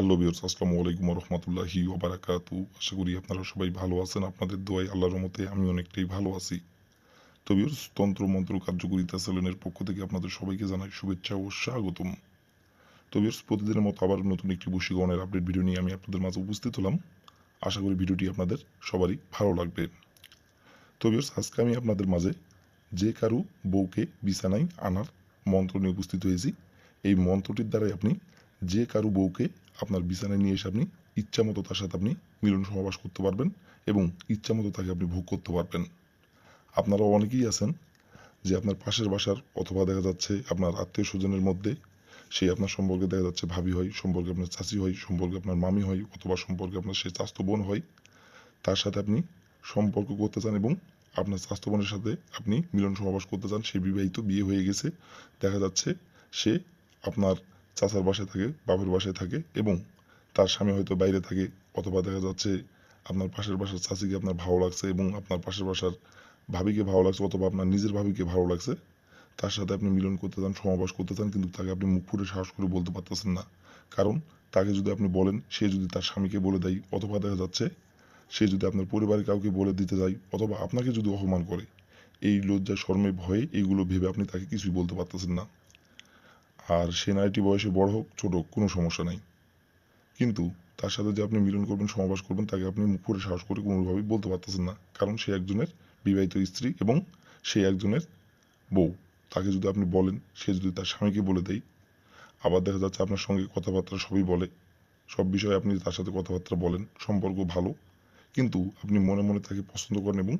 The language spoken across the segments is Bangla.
হ্যালো বিয়র্স আসসালামু আলাইকুম রহমতুল্লাহি ওবারাকাতু। আশা করি আপনারা সবাই ভালো আছেন, আপনাদের দোয়াই আল্লাহর মতে আমি অনেকটাই ভালো আছি। তো বিয়র্স তন্ত্র, মন্ত্র কার্যকরিতা সেলুনের পক্ষ থেকে আপনাদের সবাইকে জানাই শুভেচ্ছা ও স্বাগতম। তো বিয়র্স প্রতিদিনের মতো আবার নতুন একটি বশীকরণের আপডেট ভিডিও নিয়ে আমি আপনাদের মাঝে উপস্থিত হলাম। আশা করি ভিডিওটি আপনাদের সবারই ভালো লাগবে। তো বিয়র্স আজকে আমি আপনাদের মাঝে যে কারু বউকে বিছানায় আনার মন্ত্র নিয়ে উপস্থিত হয়েছি। এই মন্ত্রটির দ্বারাই আপনি যে কারু বউকে আপনার বিছানায় নিয়ে এসে আপনি ইচ্ছা মতো তার সাথে আপনি মিলন সমাবাস করতে পারবেন এবং ইচ্ছা মতো তাকে আপনি ভোগ করতে পারবেন। আপনারা অনেকেই আছেন যে আপনার পাশের বাসার অথবা দেখা যাচ্ছে আপনার আত্মীয় স্বজনের মধ্যে সেই আপনার সম্পর্কে দেখা যাচ্ছে ভাবি হয়, সম্পর্কে আপনার চাচি হয়, সম্পর্কে আপনার মামি হয় অথবা সম্পর্কে আপনার সে চাস্তো বোন হয়, তার সাথে আপনি সম্পর্ক করতে চান এবং আপনার স্বাস্থ্য বোনের সাথে আপনি মিলন সমাবাস করতে চান সে বিবাহিত বিয়ে হয়ে গেছে। দেখা যাচ্ছে সে আপনার চাচার বাসায় থাকে, বাপের বাসায় থাকে এবং তার স্বামী হয়তো বাইরে থাকে অথবা দেখা যাচ্ছে আপনার পাশের বাসার চাচিকে আপনার ভালো লাগছে এবং আপনার পাশের বাসার ভাবিকে ভালো লাগছে অথবা আপনার নিজের ভাবিকে ভালো লাগছে, তার সাথে আপনি মিলন করতে চান সমাবাস করতে চান, কিন্তু তাকে আপনি মুখ ফুটে সাহস করে বলতে পারতেছেন না। কারণ তাকে যদি আপনি বলেন, সে যদি তার স্বামীকে বলে দেয় অথবা দেখা যাচ্ছে সে যদি আপনার পরিবারের কাউকে বলে দিতে যায় অথবা আপনাকে যদি অপমান করে, এই লজ্জা শর্মে ভয়ে এইগুলো ভেবে আপনি তাকে কিছুই বলতে পারতেছেন না। আর সে নারীটি বয়সে বড় হোক, ছোট হোক, কোনো সমস্যা নাই। কিন্তু তার সাথে যে আপনি মিলন করবেন সমাবাস করবেন, তাকে আপনি মুখ করে সাহস করে কোনোভাবেই বলতে পারতেছেন না। কারণ সে একজনের বিবাহিত স্ত্রী এবং সে একজনের বউ। তাকে যদি আপনি বলেন, সে যদি তার স্বামীকে বলে দেয়, আবার দেখা যাচ্ছে আপনার সঙ্গে কথাবার্তা সবই বলে। সব বিষয়ে আপনি তার সাথে কথাবার্তা বলেন, সম্পর্ক ভালো। কিন্তু আপনি মনে মনে তাকে পছন্দ করেন এবং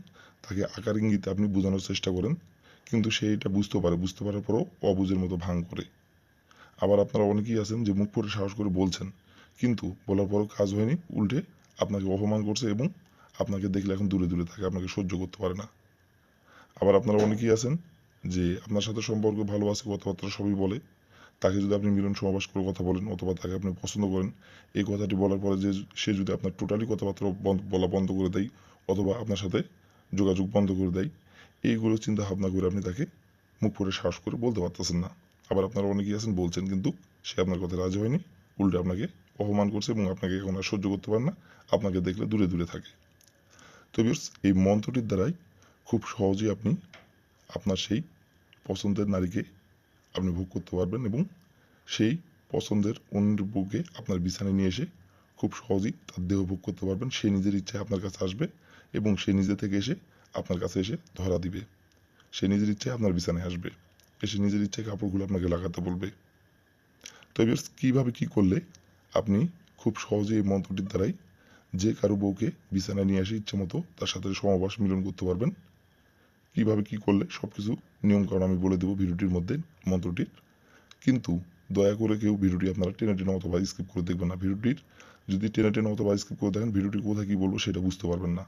তাকে আকার ইঙ্গিতে আপনি বোঝানোর চেষ্টা করেন। কিন্তু সে এটা বুঝতে পারে, বুঝতে পারার পরও অবুঝের মতো ভাঙ করে। আবার আপনারা অনেকেই আছেন যে মুখ করে সাহস করে বলছেন, কিন্তু বলার পরও কাজ হয়নি, উল্টে আপনাকে অপমান করছে এবং আপনাকে দেখলে এখন দূরে দূরে থাকে, আপনাকে সহ্য করতে পারে না। আবার আপনারা অনেকেই আছেন যে আপনার সাথে সম্পর্ক ভালো আছে, কথাবার্তা সবই বলে, তাকে যদি আপনি মিলন সমাবেশ করে কথা বলেন অথবা তাকে আপনি পছন্দ করেন, এই কথাটি বলার পরে যে সে যদি আপনার টোটালি কথাবার্তা বলা বন্ধ করে দেয় অথবা আপনার সাথে যোগাযোগ বন্ধ করে দেয় এইগুলো চিন্তা ভাবনা করে আপনি তাকে মুখ ফুটে সাহস করে বলতে পারতেছেন না। আবার আপনারা অনেকেই আছেন বলছেন কিন্তু সে আপনার কথা রাজি হয়নি। উল্টে আপনাকে অপমান করছে এবং আপনাকে এখন আর সহ্য করতে পারে না। আপনাকে দেখলে দূরে দূরে থাকে। তো ভিউয়ার্স, এই মন্ত্রটির দ্বারাই খুব সহজেই আপনি আপনার সেই পছন্দের নারীকে আপনি ভোগ করতে পারবেন এবং সেই পছন্দের অন্যের বুকে আপনার বিছানায় নিয়ে এসে খুব সহজেই তার দেহ ভোগ করতে পারবেন। সে নিজের ইচ্ছায় আপনার কাছে আসবে এবং সে নিজে থেকে এসে আপনার কাছে এসে ধরা দিবে। সে নিজের ইচ্ছায় আপনার বিছানায় আসবে। এসে নিজের ইচ্ছায় কাপড়গুলো আপনাকে লাগাতে বলবে। তো এবার কীভাবে কী করলে আপনি খুব সহজে এই মন্ত্রটির দ্বারাই যে কারও বউকে বিছানায় নিয়ে আসে ইচ্ছে মতো তার সাথে সমাবাস মিলন করতে পারবেন? কীভাবে কি করলে সব কিছু নিয়মকানুন আমি বলে দেবো ভিডিওটির মধ্যে মন্ত্রটির। কিন্তু দয়া করে কেউ ভিডিওটি আপনারা টেনে টেনে অথবা স্কিপ করে দেখবেন না। ভিডিওটির যদি টেনে টেনে অথবা স্কিপ করে দেখেন, ভিডিওটি কোথায় কী বলব সেটা বুঝতে পারবেন না।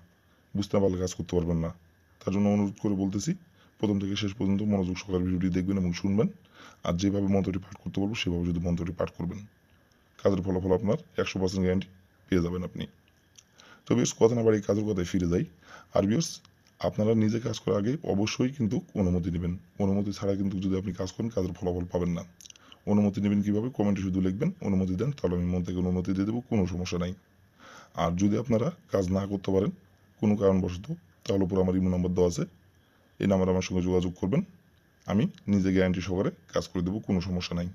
বুঝতে না পারলে কাজ করতে পারবেন না। তার জন্য অনুরোধ করে বলতেছি প্রথম থেকে শেষ পর্যন্ত মনোযোগ সহকারে ভিডিওটি দেখবেন এবং শুনবেন। আর যেভাবে মন্ত্রটি পাঠ করতে বলব, সেভাবে যদি মন্ত্রটি পাঠ করবেন। কাজের ফলাফল আপনার একশো পার্সেন্ট গ্যারান্টি পেয়ে যাবেন আপনি। তো বেশ কথা না বাড়ি কাজের কথায় ফিরে যাই। আর আপনারা নিজে কাজ করার আগে অবশ্যই কিন্তু অনুমতি নেবেন। অনুমতি ছাড়া কিন্তু যদি আপনি কাজ করেন, কাজের ফলাফল পাবেন না। অনুমতি নেবেন কীভাবে? কমেন্টে শুধু লিখবেন, অনুমতি দেন, তাহলে আমি মন থেকে অনুমতি দিয়ে দেবো, কোনো সমস্যা নাই। আর যদি আপনারা কাজ না করতে পারেন, কোনো কারণবশত, তাহলে উপর আমার ইমো নাম্বার দেওয়া আছে। এই নাম্বারে আমার সঙ্গে যোগাযোগ করবেন। আমি নিজে গ্যারান্টি সহকারে কাজ করে দেবো, কোনো সমস্যা নাই।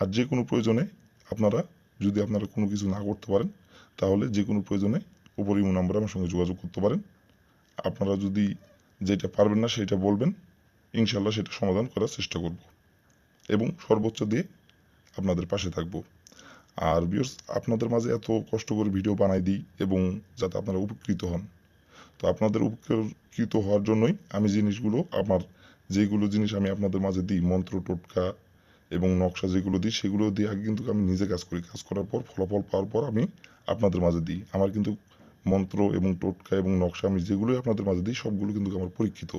আর যে কোনো প্রয়োজনে আপনারা, যদি আপনারা কোনো কিছু না করতে পারেন, তাহলে যে কোনো প্রয়োজনে উপর ইমো নাম্বারে আমার সঙ্গে যোগাযোগ করতে পারেন। আপনারা যদি যেটা পারবেন না সেটা বলবেন ইনশাল্লাহ সেটা সমাধান করার চেষ্টা করব। এবং সর্বোচ্চ দিয়ে আপনাদের পাশে থাকব। আর বিয়র্স আপনাদের মাঝে এত কষ্ট করে ভিডিও বানাই দিই এবং যাতে আপনারা উপকৃত হন। তো আপনাদের উপকৃত হওয়ার জন্যই আমি জিনিসগুলো, আমার যেগুলো জিনিস আমি আপনাদের মাঝে দিই, মন্ত্র, টোটকা এবং নকশা যেগুলো দিই, সেগুলো দিয়ে আগে কিন্তু আমি নিজে কাজ করি। কাজ করার পর, ফলাফল পাওয়ার পর আমি আপনাদের মাঝে দিই। আমার কিন্তু মন্ত্র এবং টোটকা এবং নকশা আমি যেগুলোই আপনাদের মাঝে দিই, সবগুলো কিন্তু আমার পরীক্ষিত।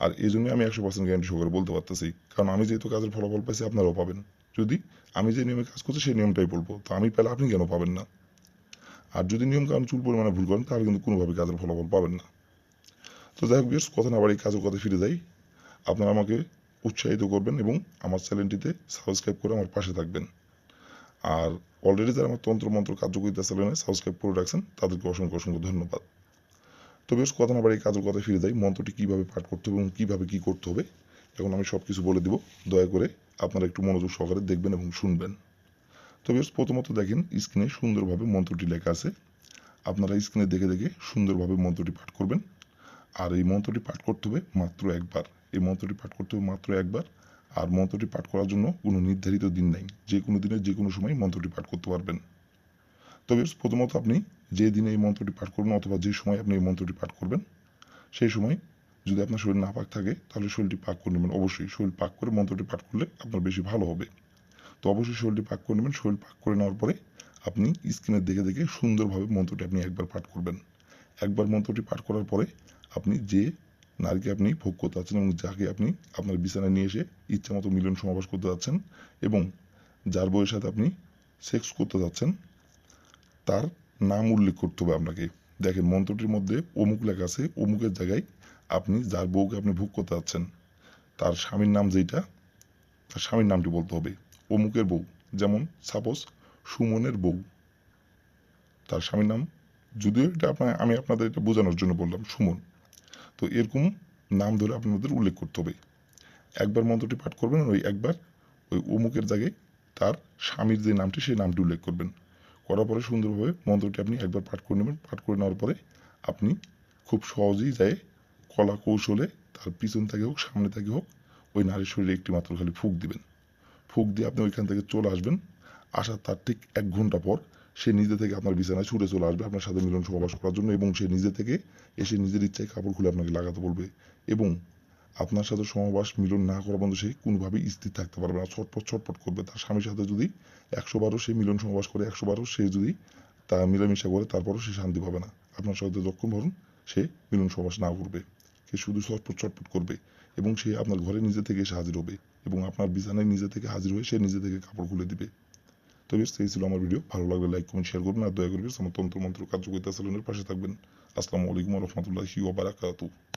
আর এই জন্যই আমি একশো পার্সেন্ট গ্যারান্টি সহকারে বলতে পারতেছি। কারণ আমি যেহেতু কাজের ফলাফল পাইছি, আপনারাও পাবেন। যদি আমি যে নিয়মে কাজ করছি, সেই নিয়মটাই বলব। তো আমি পেলে আপনি কেন পাবেন না? আর যদি নিয়ম কারণ চুল পরিমাণে ভুল করেন তাহলে কিন্তু কোনোভাবে কাজের ফলাফল পাবেন না। তো যাই হোক বিয়ার্স, কথা না বাড়ি কাজের কথা ফিরে যাই। আপনারা আমাকে উৎসাহিত করবেন এবং আমার চ্যানেলটিতে সাবস্ক্রাইব করে আমার পাশে থাকবেন। আর অলরেডি যারা আমার তন্ত্র মন্ত্র কার্যকরিতা চ্যানেলে সাবস্ক্রাইব করে রাখছেন তাদেরকে অসংখ্য অসংখ্য ধন্যবাদ। তো বেশ কথা না বাড়ি কাজের কথা ফিরে যাই। মন্ত্রটি কীভাবে পাঠ করতে হবে এবং কীভাবে কী করতে হবে এখন আমি সব কিছু বলে দিব। দয়া করে আপনারা একটু মনোযোগ সহকারে দেখবেন এবং শুনবেন। তো বেশ প্রথমত দেখেন স্ক্রিনে সুন্দরভাবে মন্ত্রটি লেখা আছে। আপনারা স্ক্রিনে দেখে দেখে সুন্দরভাবে মন্ত্রটি পাঠ করবেন। আর এই মন্ত্রটি পাঠ করতে হবে মাত্র একবার। এই মন্ত্রটি পাঠ করতে হবে মাত্র একবার। আর মন্ত্রটি পাঠ করার জন্য কোনো নির্ধারিত দিন নেই। যে কোনো দিনে যে কোনো সময় মন্ত্রটি পাঠ করতে পারবেন। তবে প্রথমত আপনি যে দিনে এই মন্ত্রটি পাঠ করবেন অথবা যে সময় আপনি এই মন্ত্রটি পাঠ করবেন, সেই সময় যদি আপনার শরীর না পাক থাকে, তাহলে শরীরটি পাক করে নেবেন। অবশ্যই শরীর পাক করে মন্ত্রটি পাঠ করলে আপনার বেশি ভালো হবে। তো অবশ্যই শরীরটি পাক করে নেবেন। শরীর পাক করে নেওয়ার পরে আপনি স্ক্রিনের দেখে দেখে সুন্দরভাবে মন্ত্রটি আপনি একবার পাঠ করবেন। একবার মন্ত্রটি পাঠ করার পরে আপনি যে নারীকে আপনি ভোগ করতে যাচ্ছেন এবং যাকে আপনি আপনার বিছানায় নিয়ে এসে ইচ্ছা মতো মিলন সমাবেশ করতে যাচ্ছেন এবং যার বইয়ের সাথে আপনি সেক্স করতে যাচ্ছেন, তার নাম উল্লেখ করতে হবে আপনাকে। দেখেন, মন্ত্রটির মধ্যে অমুক লেখা আছে, অমুকের জায়গায় আপনি যার বউকে আপনি ভোগ করতে যাচ্ছেন, তার স্বামীর নাম যেইটা, তার স্বামীর নামটি বলতে হবে। অমুকের বউ, যেমন সাপোজ সুমনের বউ। তার স্বামীর নাম, যদিও এটা আপনার, আমি আপনাদের এটা বোঝানোর জন্য বললাম, সুমন। তো এরকম নাম ধরে আপনাদের উল্লেখ করতে হবে। একবার মন্ত্রটি পাঠ করবেন, ওই একবার ওই অমুকের জায়গায় তার স্বামীর যে নামটি, সেই নামটি উল্লেখ করবেন। করার পরে সুন্দরভাবে মন্ত্রটি আপনি একবার পাঠ করে নেবেন। পাঠ করে নেওয়ার পরে আপনি খুব সহজেই যায় কলা কৌশলে তার পিছন থেকে হোক, সামনে থেকে হোক, ওই নারীর শরীরে একটি মাত্র খালি ফুক দিবেন। ফুক দিয়ে আপনি ওইখান থেকে চলে আসবেন। আসার তার ঠিক এক ঘণ্টা পর সে নিজে থেকে আপনার বিছানায় ছুটে চলে আসবে আপনার সাথে মিলন সহবাস করার জন্য এবং সে নিজে থেকে এসে নিজের ইচ্ছায় কাপড় খুলে আপনাকে লাগাতে বলবে এবং আপনার সাথে সহবাস মিলন না করা বন্ধু সে কোনোভাবেই স্থির থাকতে পারবে না। ছটপট ছটপট করবে। তার স্বামীর সাথে যদি একশো বারও সে মিলন সহবাস করে একশো বারও সে যদি তা মিলামিশা করে, তারপরও সে শান্তি পাবে না। আপনার সাথে যখন ধরুন সে মিলন সহবাস না করবে। সে শুধু ছটপট ছটপট করবে এবং সে আপনার ঘরে নিজে থেকে এসে হাজির হবে এবং আপনার বিছানায় নিজে থেকে হাজির হয়ে সে নিজে থেকে কাপড় খুলে দিবে। তো বেশ, এই ছিল আমার ভিডিও ভালো লাগলে লাইক কমেন্ট শেয়ার করবেন আর দয়া করে আমার তন্ত্র মন্ত্র কার্যকরিতা সেলুনের পাশে থাকবেন। আসসালামু আলাইকুম রহমতুল্লাহি ওবারাকাতু